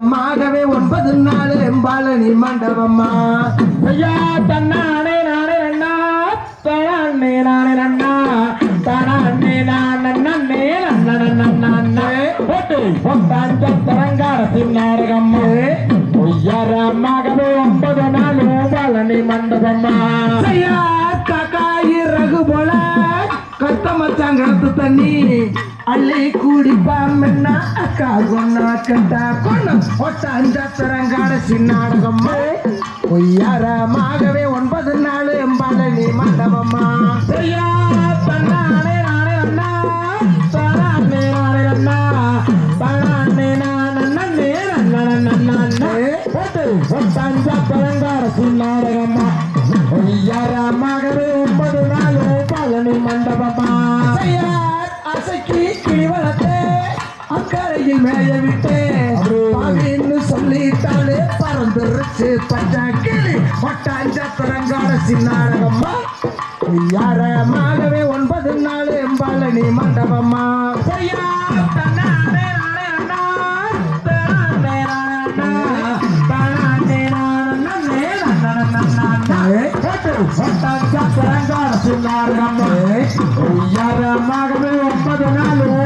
மாகவே ஒன்பது நாள் எம்பாளனி மண்டபம்மா. ஐயா தன்னானே நானே நன்னா தனானே நானே நன்னா தனானே நானே நன்னே நன்னே போட்டு பொட்டாஞ்ச தரங்காரத்தின் நாடகம் பொய்யாரமாகவே ஒன்பது நாள் பழனி மண்டபம்மா. ஐயா போல கத்த மச்சாங்கத்து தண்ணி. அள்ளி குடிப்பாமன்னா அக்கா கொன்னா கண்டா. கொன்ன ஒட்டாஞ்ச தரங்காட சின்னாடகம்மா. பொய்யாரமாகவே ஒன்பது நாள் பழனி மண்டபம்மா. ஐயா தன்னானே நானே நன்னா தனானே நானே நன்னா தனானே நானே நன்னே நன்னே நன்னே போட்டு பொட்டாஞ்ச தரங்காரத்தின் நாடகம்மா பொய்யாரமாகவே ஒன்பது நாள் மண்டபமா? ஐயா அசைக்கு கிளி வளர்த்து அக்கறையில் மேய விட்டு. பாவின்னு சொல்லிட்டாலே பறந்துருச்சு பச்சை கிளி. யாரமாகவே ஒன்பது நாள் எம்பாளனி மண்டபம்மா. தன்னானே நானே நன்னா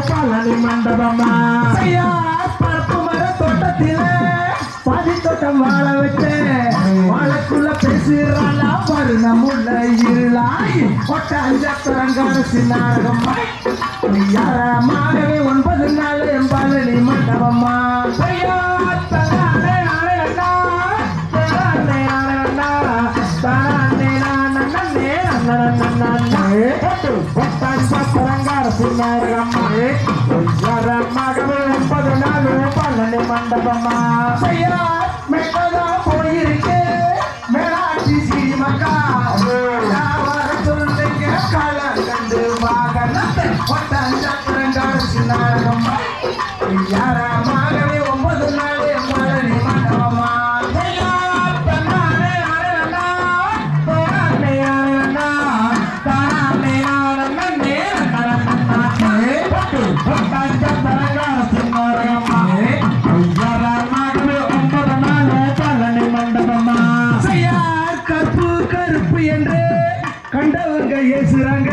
பழனி மண்டபமா ஐயா பரப்பு மர தோட்டத்திலே பாதி தோட்டம் வாழ வச்சு வாழக்குள்ள பேசுறாளா? பாரு நம்முள்ள இருளாய் ஒட்டாஞ்ச தரங்காட சின்னாடகம்மா யாரமாகவே ஒன்பது நாள் எம்பாளனி மண்டபம்மா ஐயா Yeah. தரங்காரத்தின் நாடகம்மா பொய்யாரமாகவே ஒன்பது நாள் பழனி மண்டபமா? ஐயா மெட்டதா போயிருக்கு. மேலாட்சி சீமக்கா வர சொல்லுங்க காலங்கண்டு வாகனத்தை ஒட்டாஞ்ச தரங்காட சின்னாடகம்மா யாரமாகவே கண்டவங்க ஏசுறாங்க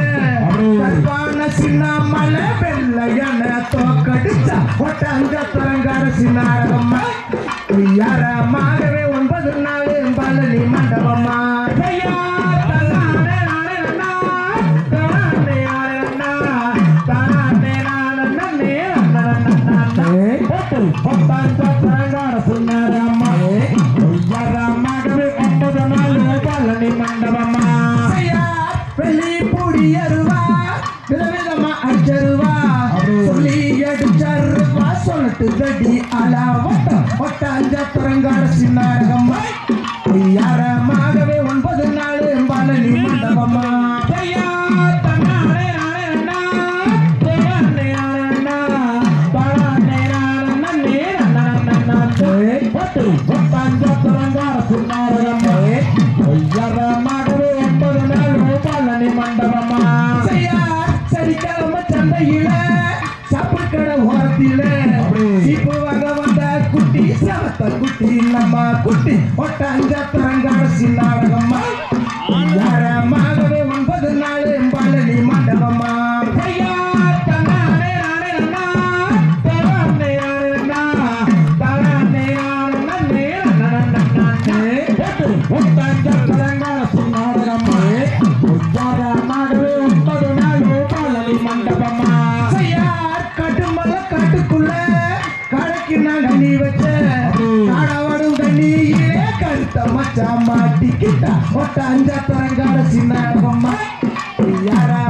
கருப்பான சின்ன மலை வெள்ளையான தோக்கடிச்சா ஒட்டாங்க தரங்கார சின்னாரகம்மா யாரமாகவே ஒன்பது நாள் பழனி நாள் பழனி மண்டபமா வெள்ளி பூடி அருவா விதவிதமா அடிச்சருவா சொல்லி அடிச்சருவா சொல்லட்டு தடி அலா ஒட்டம் ஒட்டாஞ்ச தரங்கார சின்னாரகம்மா யாரமாகவே நன்னா குட்டி நானே நன்னே நன்னே போட்டு பொட்டாஞ்ச தரங்காரத்தின் நாடகம்மா பொய்யாரமாகவே ஒன்பது நாள் பழனி மண்டபமா செய்யார் கட்டுமல காட்டுக்குள்ள கடைக்கு நான் கண்ணி வச்ச காடவாடும் தண்ணியிலே கருத்த மச்சா மாட்டிக்கிட்டா. ஒட்ட அஞ்சா தரங்காட பொம்மா. யாரா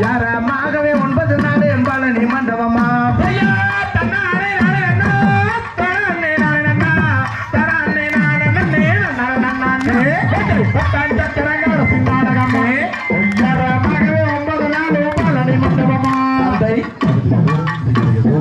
யாரா